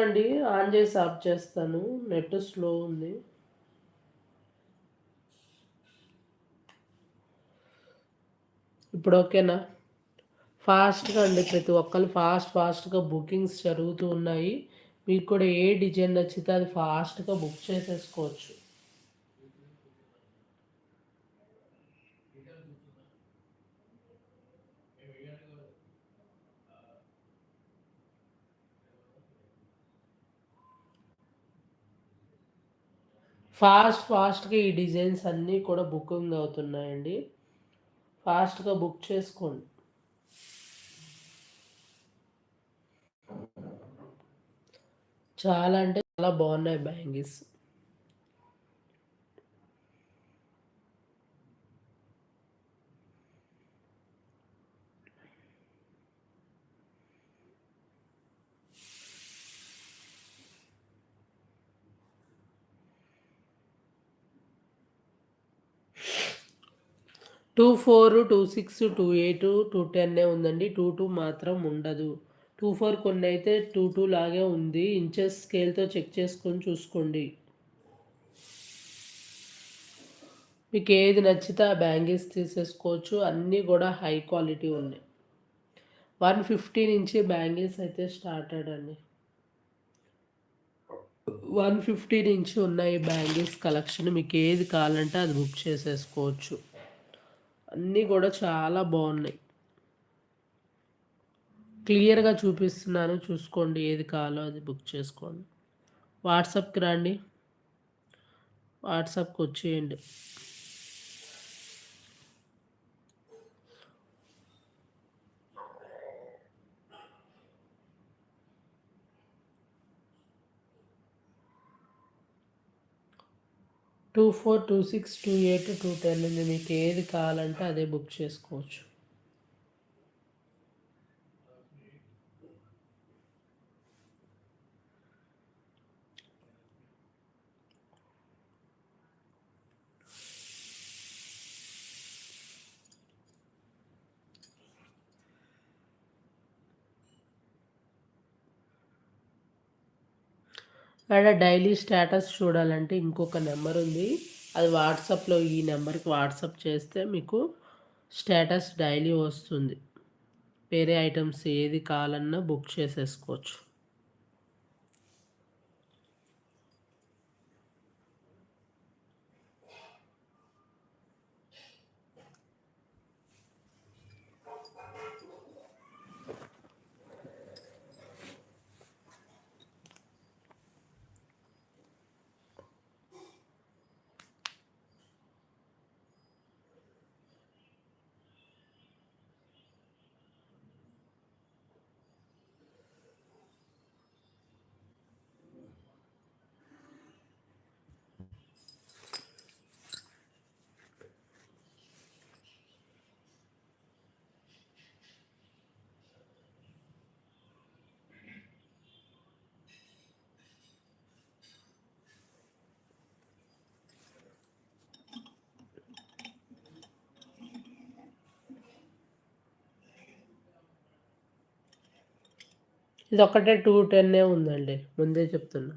అండి ఆన్ చేసి ఆఫ్ చేస్తాను. నెట్ స్లో ఉంది. ఇప్పుడు ఓకేనా? ఫాస్ట్గా అండి ప్రతి ఒక్కరు ఫాస్ట్ ఫాస్ట్గా బుకింగ్స్ జరుగుతూ ఉన్నాయి. మీకు కూడా ఏ డిజైన్ నచ్చితే అది ఫాస్ట్గా బుక్ చేసేసుకోవచ్చు. ఫాస్ట్ ఫాస్ట్గా ఈ డిజైన్స్ అన్నీ కూడా బుకింగ్ అవుతున్నాయండి. ఫాస్ట్గా బుక్ చేసుకోండి. చాలా అంటే చాలా బాగున్నాయి bangles. Two four two six two eight two టెన్నే ఉందండి. టూ టూ మాత్రం ఉండదు. టూ ఫోర్ కొన్ని అయితే టూ టూ లాగే ఉంది. ఇంచెస్ స్కేల్తో చెక్ చేసుకొని చూసుకోండి. మీకు ఏది నచ్చితే ఆ బ్యాంగిల్స్ తీసేసుకోవచ్చు. అన్నీ కూడా హై క్వాలిటీ ఉన్నాయి. వన్ ఫిఫ్టీ నుంచి బ్యాంగిల్స్ అయితే స్టార్ట్ అండి వన్ ఫిఫ్టీ నుంచి ఉన్నాయి బ్యాంగిల్స్ కలెక్షన్ మీకు ఏది కావాలంటే అది బుక్ చేసేసుకోవచ్చు. అన్నీ కూడా చాలా బాగున్నాయి. క్లియర్గా చూపిస్తున్నాను. చూసుకోండి ఏది కావాలో అది బుక్ చేసుకోండి. వాట్సాప్కి రండి. వాట్సాప్కి వచ్చేయండి. Two four two six two eight two ten ఉంది మీకు ఏది కావాలంటే అదే బుక్ చేసుకోవచ్చు. మేడం డైలీ స్టేటస్ చూడాలంటే ఇంకొక నెంబర్ ఉంది. అది వాట్సాప్లో ఈ నెంబర్కి వాట్సాప్ చేస్తే మీకు స్టేటస్ డైలీ వస్తుంది. వేరే ఐటమ్స్ ఏది కావాలన్నా బుక్ చేసేసుకోవచ్చు. ఇది ఒకటే టూ టెన్నే ఉందండి. ముందే చెప్తున్నా.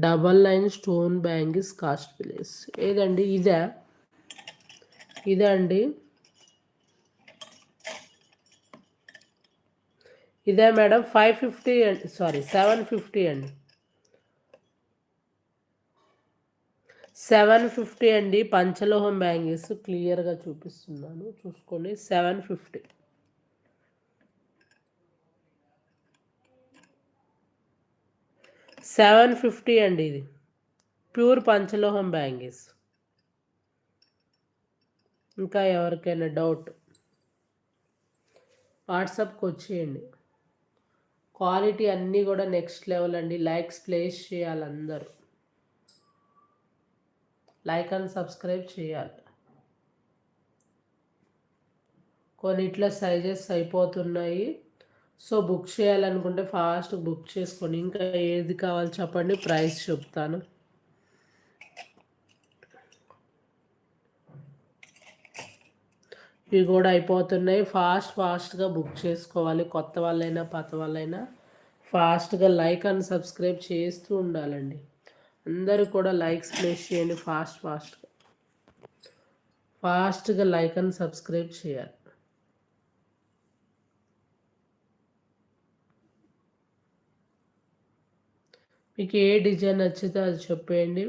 Double line stone bangles cost place. ఏదండి? ఇదే? ఇదే అండి? ఇదే మేడం? ఫైవ్ ఫిఫ్టీ అండి సారీ సెవెన్ ఫిఫ్టీ అండి. సెవెన్ ఫిఫ్టీ అండి. పంచలోహం బ్యాంగిల్స్ క్లియర్గా చూపిస్తున్నాను. చూసుకోండి. Seven fifty. సెవెన్ ఫిఫ్టీ అండి ఇది. ప్యూర్ పంచలోహం బ్యాంగిల్స్. ఇంకా ఎవరికైనా డౌట్ వాట్సాప్కి వచ్చేయండి. క్వాలిటీ అన్నీ కూడా నెక్స్ట్ లెవెల్ అండి. లైక్స్ ప్లేస్ చేయాలి అందరూ. లైక్ అండ్ సబ్స్క్రైబ్ చేయాలి. కొన్నిట్లో సైజెస్ అయిపోతున్నాయి. సో బుక్ చేయాలనుకుంటే ఫాస్ట్ బుక్ చేసుకోండి. ఇంకా ఏది కావాలి చెప్పండి ప్రైస్ చెప్తాను. ఇవి కూడా అయిపోతున్నాయి. ఫాస్ట్ ఫాస్ట్గా బుక్ చేసుకోవాలి. కొత్త వాళ్ళైనా పాత వాళ్ళైనా. ఫాస్ట్గా లైక్ అండ్ సబ్స్క్రైబ్ చేస్తూ ఉండాలండి. అందరూ కూడా లైక్స్ ప్లేస్ చేయండి ఫాస్ట్ ఫాస్ట్గా. ఫాస్ట్గా లైక్ అండ్ సబ్స్క్రైబ్ చేయాలి. మీకు ఏ డిజైన్ నచ్చితే అది చెప్పేయండి.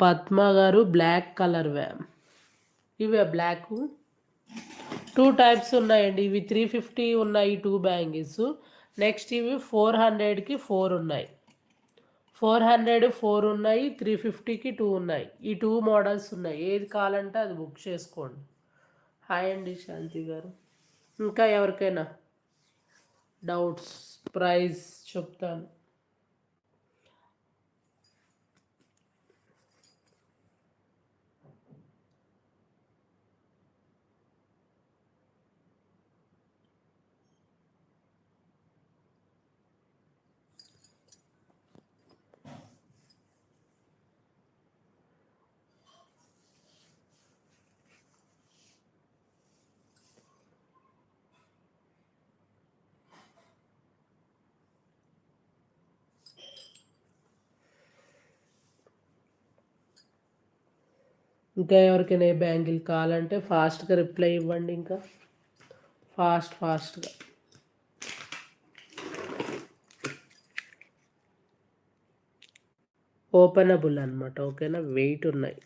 పద్మ గారు బ్లాక్ కలర్ వ్యా ఇవే బ్లాక్. టూ టైప్స్ ఉన్నాయండి. ఇవి త్రీ ఫిఫ్టీ ఉన్నాయి టూ బ్యాంగిల్స్. నెక్స్ట్ ఇవి ఫోర్ హండ్రెడ్కి ఫోర్ ఉన్నాయి. ఫోర్ హండ్రెడ్ ఫోర్ ఉన్నాయి త్రీ ఫిఫ్టీకి టూ ఉన్నాయి. ఈ టూ మోడల్స్ ఉన్నాయి. ఏది కావాలంటే అది బుక్ చేసుకోండి. హాయ్ అండి శాంతి గారు. ఇంకా ఎవరికైనా డౌట్స్ ప్రైస్ చెప్తాను. ఇంకా ఎవరికైనా ఏ బ్యాంగిల్ కావాలంటే ఫాస్ట్గా రిప్లై ఇవ్వండి ఇంకా. ఫాస్ట్ ఫాస్ట్గా. ఓపెనబుల్ అనమాట ఓకేనా? వెయిట్ ఉన్నాయి.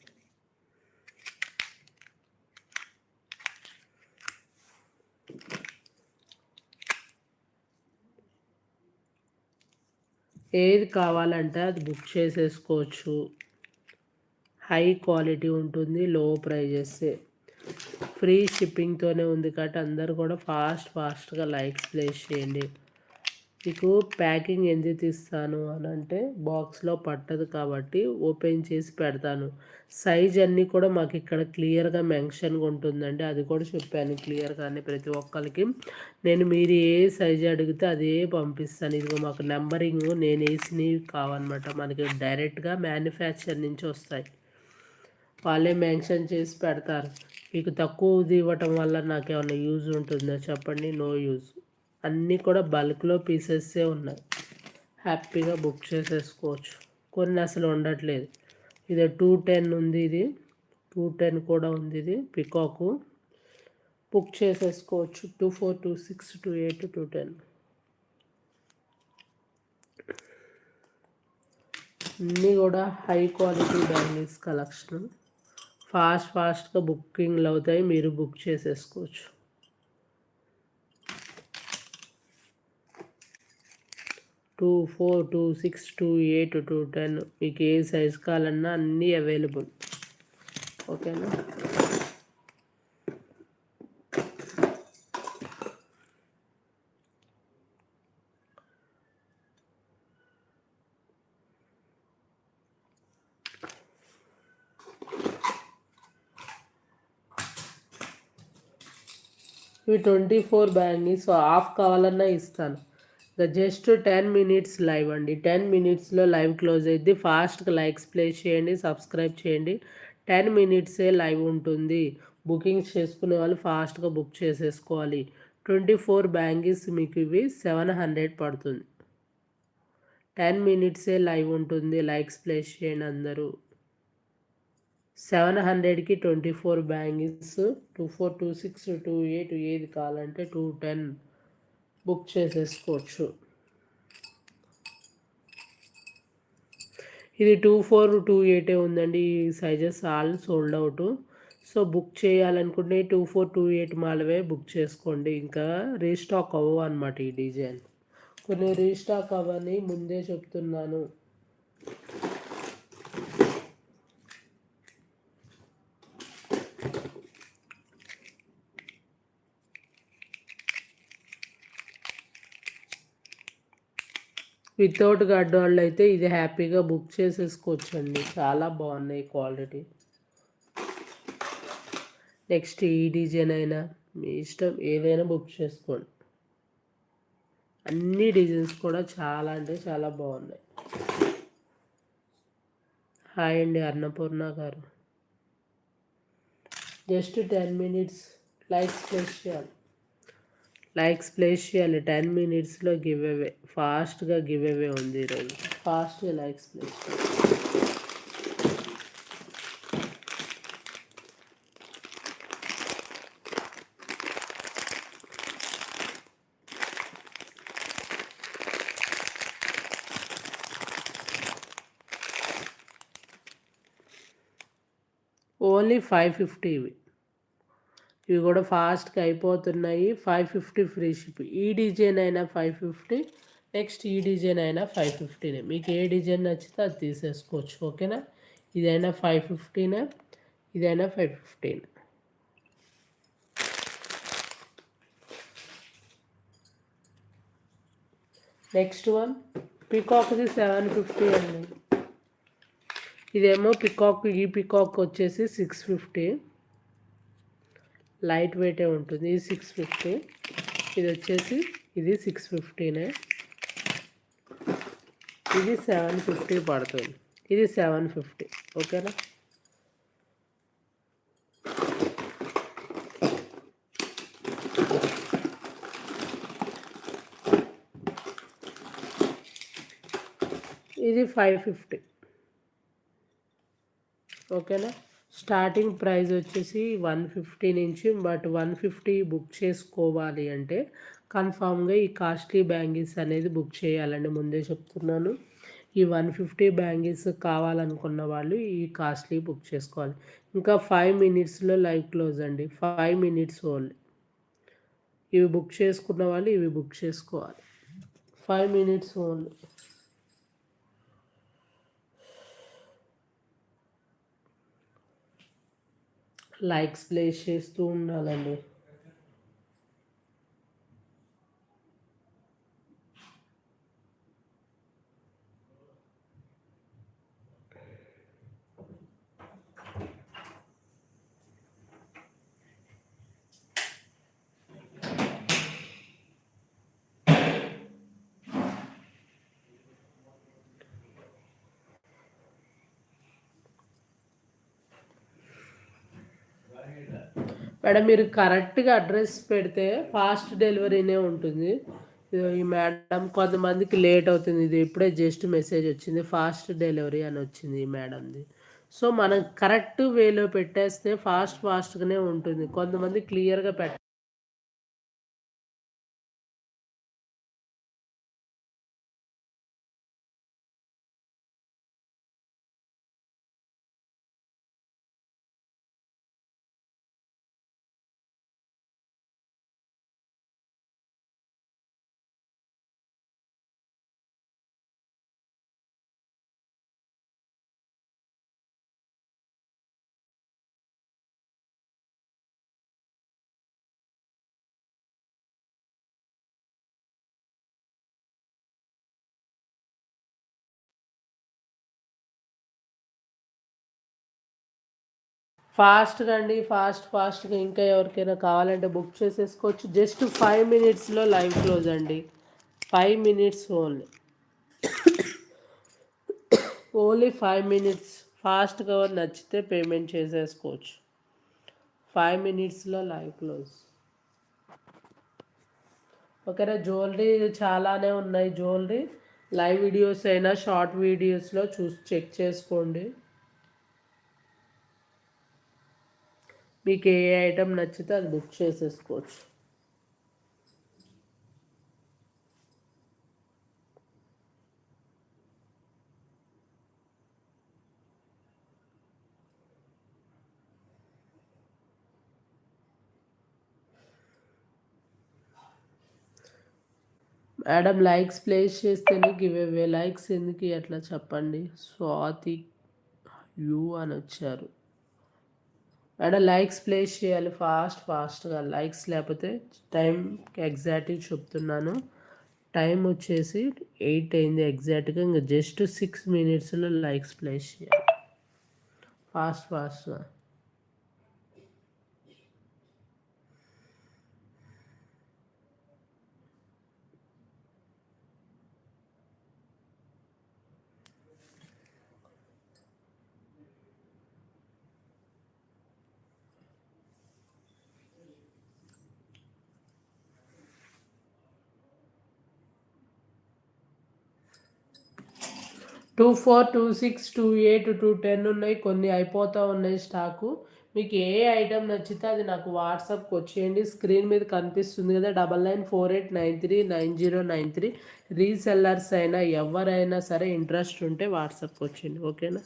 ఏది కావాలంటే అది బుక్ చేసేసుకోవచ్చు. హై క్వాలిటీ ఉంటుంది లో ప్రైజెస్. ఫ్రీ షిప్పింగ్తోనే ఉంది కాబట్టి అందరు కూడా ఫాస్ట్ ఫాస్ట్గా లైక్స్ ప్లేస్ చేయండి. మీకు ప్యాకింగ్ ఎందుకు తీస్తాను అని అంటే బాక్స్లో పట్టదు కాబట్టి ఓపెన్ చేసి పెడతాను. సైజ్ అన్నీ కూడా మాకు ఇక్కడ క్లియర్గా మెన్షన్గా ఉంటుందండి. అది కూడా చెప్పాను క్లియర్గానే ప్రతి ఒక్కరికి. నేను మీరు ఏ సైజ్ అడిగితే అదే పంపిస్తాను. ఇదిగో మాకు నెంబరింగ్ నేను వేసినవి కావన్నమాట. మనకి డైరెక్ట్గా మ్యానుఫ్యాక్చర్ నుంచి వస్తాయి. వాళ్ళే మెన్షన్ చేసి పెడతారు. మీకు తక్కువది ఇవ్వటం వల్ల నాకు ఏమైనా యూజ్ ఉంటుందా చెప్పండి. నో యూజ్ అన్నీ కూడా బల్క్లో పీసెస్సే ఉన్నాయి. హ్యాపీగా బుక్ చేసేసుకోవచ్చు. కొన్ని అసలు ఉండట్లేదు. ఇది టూ టెన్ ఉంది ఇది. టూ టెన్ కూడా ఉంది ఇది. పికాకు బుక్ చేసేసుకోవచ్చు. Two four two six two eight two ten అన్నీ కూడా high quality bangles collection fast ఫాస్ట్గా బుకింగ్లు అవుతాయి మీరు బుక్ చేసేసుకోవచ్చు. Two four two six two eight two ten మీకు ఏ సైజ్ కావాలన్నా అన్నీ అవైలబుల్. ఓకేనా? ఇవి ట్వంటీ ఫోర్ బ్యాంగిల్స్ ఆఫ్ కావాలన్నా ఇస్తాను. ఇక జస్ట్ టెన్ మినిట్స్ లైవ్ అండి. టెన్ మినిట్స్లో లైవ్ క్లోజ్ అయింది ఫాస్ట్గా లైక్స్ ప్లేస్ చేయండి సబ్స్క్రైబ్ చేయండి. టెన్ మినిట్సే లైవ్ ఉంటుంది. బుకింగ్స్ చేసుకునే వాళ్ళు ఫాస్ట్గా బుక్ చేసేసుకోవాలి. ట్వంటీ ఫోర్ బ్యాంగిల్స్ మీకు ఇవి సెవెన్ హండ్రెడ్ పడుతుంది. టెన్ మినిట్సే లైవ్ ఉంటుంది. లైక్స్ ప్లేస్ చేయండి అందరూ. సెవెన్ హండ్రెడ్కి twenty four bangles two four two six two eight ఏది కావాలంటే టూ టెన్ బుక్ చేసేసుకోవచ్చు. ఇది టూ ఫోర్ టూ ఎయిటే ఉందండి. ఈ sizes all sold out. So book చేయాలనుకుంటే టూ ఫోర్ టూ ఎయిట్ మాలవే బుక్ చేసుకోండి. ఇంకా రీస్టాక్ అవ్వవు అనమాట ఈ డిజైన్. కొన్ని రీస్టాక్ అవ్వని ముందే చెప్తున్నాను. వితౌట్ గడ్డ వాళ్ళు అయితే ఇది హ్యాపీగా బుక్ చేసేసుకోవచ్చండి. చాలా బాగున్నాయి క్వాలిటీ. నెక్స్ట్ ఈ డిజైన్ అయినా మీ ఇష్టం ఏదైనా బుక్ చేసుకోండి. అన్ని డిజైన్స్ కూడా చాలా అంటే చాలా బాగున్నాయి. హాయ్ అండి అన్నపూర్ణ గారు. Just ten minutes likes place చేయాలి. లైక్స్ ప్లేస్ చేయాలి టెన్ మినిట్స్లో గివ్ అవే ఫాస్ట్గా గివ్ అవే ఉంది ఈరోజు ఫాస్ట్గా లైక్స్ ప్లేస్ చేయాలి ఓన్లీ ఫైవ్ ఫిఫ్టీ ఇవి. ఇవి కూడా ఫాస్ట్గా అయిపోతున్నాయి. Five fifty free ship. ఈ డిజైన్ అయినా ఫైవ్ ఫిఫ్టీ నెక్స్ట్ ఈ డిజైన్ అయినా ఫైవ్ ఫిఫ్టీనే. మీకు ఏ డిజైన్ నచ్చితే అది తీసేసుకోవచ్చు ఓకేనా? ఇదైనా ఫైవ్ ఫిఫ్టీనే ఇదైనా ఫైవ్ ఫిఫ్టీన్. నెక్స్ట్ వన్ పికాక్ది సెవెన్ ఫిఫ్టీ అండి. ఇదేమో పికాక్ ఈ పికాక్ వచ్చేసి సిక్స్ ఫిఫ్టీ. లైట్ వెయిటే ఉంటుంది. ఇది సిక్స్ ఫిఫ్టీ ఇది వచ్చేసి ఇది సిక్స్ ఫిఫ్టీనే ఇది సెవెన్ ఫిఫ్టీ పడుతుంది. ఇది సెవెన్ ఫిఫ్టీ ఓకేనా? ఇది ఫైవ్ ఫిఫ్టీ ఓకేనా? స్టార్టింగ్ ప్రైస్ వచ్చేసి వన్ ఫిఫ్టీ నుంచి బట్ వన్ ఫిఫ్టీ బుక్ చేసుకోవాలి అంటే కన్ఫామ్గా ఈ కాస్ట్లీ బ్యాంగిల్స్ అనేది బుక్ చేయాలండి. ముందే చెప్తున్నాను. ఈ వన్ ఫిఫ్టీ బ్యాంగిల్స్ కావాలనుకున్న వాళ్ళు ఈ కాస్ట్లీ బుక్ చేసుకోవాలి. ఇంకా ఫైవ్ మినిట్స్లో లైవ్ క్లోజ్ అండి. Five minutes only. ఇవి బుక్ చేసుకున్న వాళ్ళు ఇవి బుక్ చేసుకోవాలి. Five minutes only. Likes place చేస్తూ ఉండాలండి. మేడం మీరు కరెక్ట్గా అడ్రస్ పెడితే ఫాస్ట్ డెలివరీనే ఉంటుంది. ఈ మేడం కొంతమందికి లేట్ అవుతుంది. ఇది ఇప్పుడే జస్ట్ మెసేజ్ వచ్చింది. ఫాస్ట్ డెలివరీ అని వచ్చింది ఈ మేడంది. సో మనం కరెక్ట్ వేలో పెట్టేస్తే ఫాస్ట్ ఫాస్ట్గానే ఉంటుంది. కొంతమంది క్లియర్గా పెట్ట ఫాస్ట్గా అండి ఫాస్ట్ ఫాస్ట్గా ఇంకా ఎవరికైనా కావాలంటే బుక్ చేసేసుకోవచ్చు. జస్ట్ ఫైవ్ మినిట్స్లో లైవ్ క్లోజ్ అండి. Five minutes only. Only five minutes. ఫాస్ట్గా నచ్చితే పేమెంట్ చేసేసుకోవచ్చు. ఫైవ్ మినిట్స్లో లైవ్ క్లోజ్. ఓకేనా జ్యువెలరీ చాలానే ఉన్నాయి. జ్యువెలరీ లైవ్ వీడియోస్ అయినా షార్ట్ వీడియోస్లో చూసి చెక్ చేసుకోండి. మీకు ఏ ఐటమ్ నచ్చితే అది బుక్ చేసేసుకోవచ్చు. మేడం లైక్స్ ప్లేస్ చేస్తేనే గివ్ అవే లైక్స్ ఎందుకు? అట్లా చెప్పండి. స్వాతి యూ అని వచ్చారు. ఆడ లైక్స్ ప్లేస్ చేయాలి ఫాస్ట్ ఫాస్ట్గా. లైక్స్ లేకపోతే టైం ఎగ్జాక్ట్గా చెప్తున్నాను. టైం వచ్చేసి ఎయిట్ అయింది ఎగ్జాక్ట్గా. ఇంకా జస్ట్ సిక్స్ మినిట్స్లో లైక్స్ ప్లేస్ చేయాలి. ఫాస్ట్ ఫాస్ట్గా. Two four two six two eight two ten ఉన్నాయి. కొన్ని అయిపోతూ ఉన్నాయి స్టాకు. మీకు ఏ ఐటెం నచ్చితే అది నాకు వాట్సాప్కి వచ్చేయండి. స్క్రీన్ మీద కనిపిస్తుంది కదా double nine four eight nine three nine zero nine three. Resellers అయినా ఎవరైనా సరే ఇంట్రెస్ట్ ఉంటే వాట్సాప్కి వచ్చేయండి. ఓకేనా?